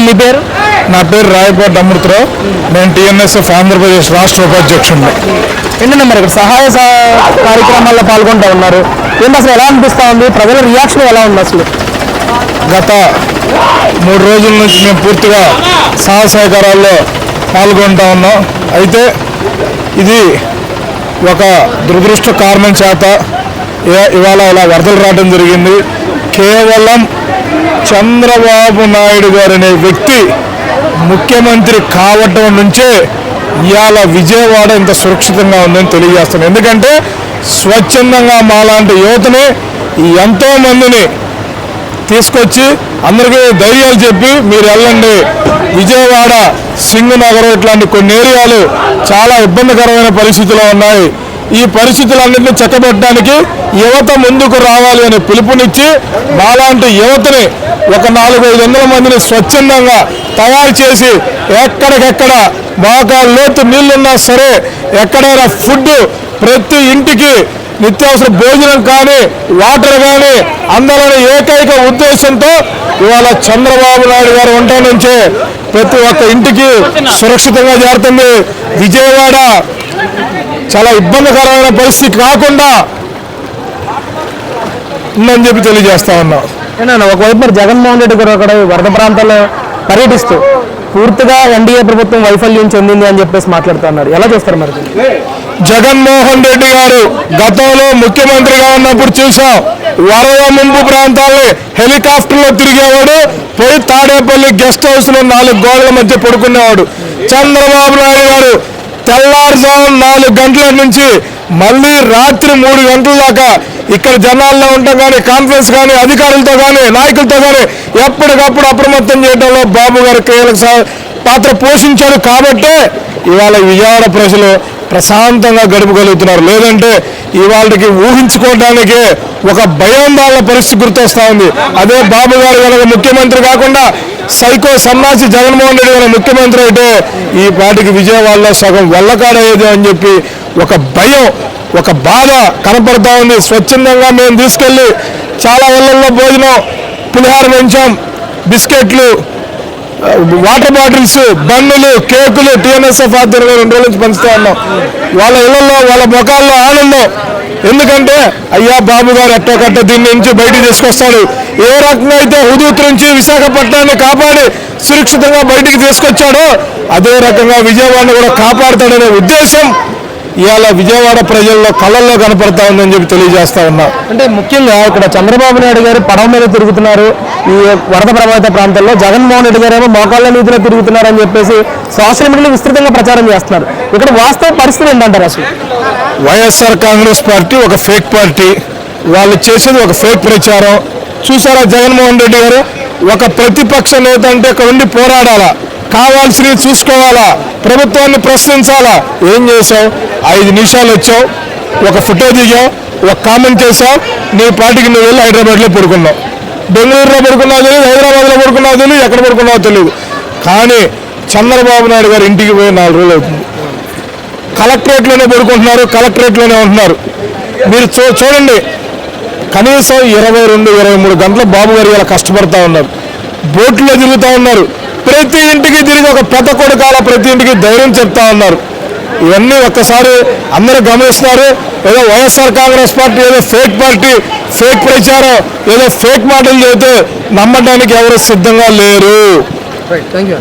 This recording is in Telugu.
మీ పేరు? నా పేరు రాయపాటి అమృతరావు. నేను టీఎన్ఎస్ఎఫ్ ఆంధ్రప్రదేశ్ రాష్ట్ర ఉపాధ్యక్షుడిని ఏంటంటే మరి ఇక్కడ సహాయ సహ- కార్యక్రమాల్లో పాల్గొంటూ ఉన్నారు? ఏంటి అసలు ఎలా అనిపిస్తా ఉంది? ప్రజల రియాక్షన్ ఎలా ఉంది అసలు? గత మూడు రోజుల నుంచి మేము పూర్తిగా సహాయ సహకారాల్లో పాల్గొంటా ఉన్నాం. అయితే ఇది ఒక దురదృష్ట కారణం చేత ఇవా- ఇవాళ ఇలా వరదలు రావడం జరిగింది. కేవలం చంద్రబాబు నాయుడు గారు అనే వ్యక్తి ముఖ్యమంత్రి కావటం నుంచే ఇవాళ విజయవాడ ఇంత సురక్షితంగా ఉందని తెలియజేస్తాను ఎందుకంటే స్వచ్ఛందంగా మాలాంటి యువతని ఎంతో మందిని తీసుకొచ్చి అందరికీ ధైర్యాలు చెప్పి మీరు వెళ్ళండి. విజయవాడ సింగ్ నగర్ ఇట్లాంటి కొన్ని ఏరియాలు చాలా ఇబ్బందికరమైన పరిస్థితిలో ఉన్నాయి. ఈ పరిస్థితులన్నింటినీ చక్కబెట్టడానికి యువత ముందుకు రావాలి అని పిలుపునిచ్చి మాలాంటి యువతని ఒక నాలుగు ఐదు వందల మందిని స్వచ్ఛందంగా తయారు చేసి ఎక్కడికెక్కడ బాగా లోతు నీళ్ళున్నా సరే ఎక్కడైనా ఫుడ్ ప్రతి ఇంటికి నిత్యావసర భోజనం కానీ వాటర్ కానీ అందాలని ఏకైక ఉద్దేశంతో ఇవాళ చంద్రబాబు నాయుడు గారు వంట నుంచే ప్రతి ఒక్క ఇంటికి సురక్షితంగా చేరుతుంది. విజయవాడ చాలా ఇబ్బందికరమైన పరిస్థితి కాకుండా ఉందని చెప్పి తెలియజేస్తా ఉన్నాం. ఒకవైపు మరి జగన్మోహన్ రెడ్డి గారు అక్కడ వరద ప్రాంతాల్లో పర్యటిస్తూ పూర్తిగా ఎన్డీఏ ప్రభుత్వం వైఫల్యం చెందింది అని చెప్పేసి మాట్లాడుతున్నారు ఎలా చూస్తారు మరి? జగన్మోహన్ రెడ్డి గారు గతంలో ముఖ్యమంత్రిగా ఉన్నప్పుడు చూసాం వరద ముంపు ప్రాంతాల్ని హెలికాప్టర్లో తిరిగేవాడు పోయి తాడేపల్లి గెస్ట్ హౌస్లో నాలుగు గోడల మధ్య పడుకునేవాడు. చంద్రబాబు నాయుడు గారు తెల్లారుజాము నాలుగు గంటల నుంచి మళ్ళీ రాత్రి మూడు గంటల దాకా ఇక్కడ జనాల్లో ఉండటం కానీ కాన్ఫరెన్స్ కానీ అధికారులతో కానీ నాయకులతో కానీ ఎప్పటికప్పుడు అప్రమత్తం చేయడంలో బాబు గారు కీలక సా- పాత్ర పోషించారు కాబట్టే ఇవాళ విజయవాడ ప్రజలు ప్రశాంతంగా గడపగలుగుతున్నారు. లేదంటే ఇవాళకి ఊహించుకోవడానికి ఒక భయాందాల పరిస్థితి గుర్తొస్తా ఉంది. అదే బాబు గారు కనుక ముఖ్యమంత్రి కాకుండా సైకో సన్నాసి జగన్మోహన్ రెడ్డి గారు ముఖ్యమంత్రి అయితే ఈ పాటికి విజయవాడలో సగం వల్లకాడయ్యేది అని చెప్పి ఒక భయం ఒక బాధ కనపడతా ఉంది. స్వచ్ఛందంగా మేము తీసుకెళ్ళి చాలా ఇళ్ళలో భోజనం పులిహార పెంచాం బిస్కెట్లు వాటర్ బాటిల్స్ బన్నులు కేకులు టీఎన్ఎస్ఎఫ్ ఆధ్వర్యంలో రెండు రోజుల నుంచి పంచుతా ఉన్నాం. వాళ్ళ ఇళ్ళలో వాళ్ళ ముఖాల్లో ఆనందం. ఎందుకంటే అయ్యా బాబు గారు ఎట్టో దీని నుంచి బయటికి తీసుకొస్తాడు. ఏ రకంగా అయితే హుదూత్ నుంచి విశాఖపట్నాన్ని కాపాడి సురక్షితంగా బయటికి తీసుకొచ్చాడో అదే రకంగా విజయవాడను కూడా కాపాడతాడనే ఉద్దేశం ఇవాళ విజయవాడ ప్రజల్లో కళ్ళల్లో కనపడతా ఉందని చెప్పి తెలియజేస్తా ఉన్నా. అంటే ముఖ్యంగా ఇక్కడ చంద్రబాబు నాయుడు గారు పడవ మీద తిరుగుతున్నారు. ఈ వరద ప్రభావిత ప్రాంతాల్లో జగన్మోహన్ రెడ్డి గారు ఏమో మోకాళ్ళ నీతిలో తిరుగుతున్నారు అని చెప్పేసి సోషల్ మీడియాలో విస్తృతంగా ప్రచారం చేస్తున్నారు. ఇక్కడ వాస్తవ పరిస్థితి ఏంటంటారు అసలు? వైఎస్ఆర్ కాంగ్రెస్ పార్టీ ఒక ఫేక్ పార్టీ. వాళ్ళు చేసేది ఒక ఫేక్ ప్రచారం. చూసారా జగన్మోహన్ రెడ్డి గారు? ఒక ప్రతిపక్ష నేత అంటే ఇక్కడ ఉండి పోరాడాలా? కావాల్సినవి చూసుకోవాలా? ప్రభుత్వాన్ని ప్రశ్నించాలా? ఏం చేసావు ఐదు నిమిషాలు వచ్చావు. ఒక ఫోటో దిగావు ఒక కామెంట్ చేసావు నీ పార్టీకి నువ్వు వెళ్ళి హైదరాబాద్లో పడుకున్నావు. బెంగళూరులో పడుకున్నావు తెలియదు హైదరాబాద్లో పడుకున్నావు తెలియదు ఎక్కడ పడుకున్నావో తెలియదు కానీ చంద్రబాబు నాయుడు గారు ఇంటికి పోయి నాలుగు రోజులు అవుతుంది. కలెక్టరేట్లోనే పడుకుంటున్నారు కలెక్టరేట్లోనే ఉంటున్నారు. మీరు చూ చూడండి. కనీసం ఇరవై రెండు ఇరవై మూడు గంటలు బాబు గారు ఇలా కష్టపడతా ఉన్నారు. బోట్లో తిరుగుతూ ఉన్నారు. ప్రతి ఇంటికి తిరిగి ఒక పెద్ద కొడుకాల ప్రతి ఇంటికి ధైర్యం చెప్తా ఉన్నారు. ఇవన్నీ ఒక్కసారి అందరూ గమనిస్తున్నారు. ఏదో వైఎస్ఆర్ కాంగ్రెస్ పార్టీ ఏదో ఫేక్ పార్టీ ఫేక్ ప్రచారం ఏదో ఫేక్ మాటలు చెబితే నమ్మడానికి ఎవరు సిద్ధంగా లేరు. Thank you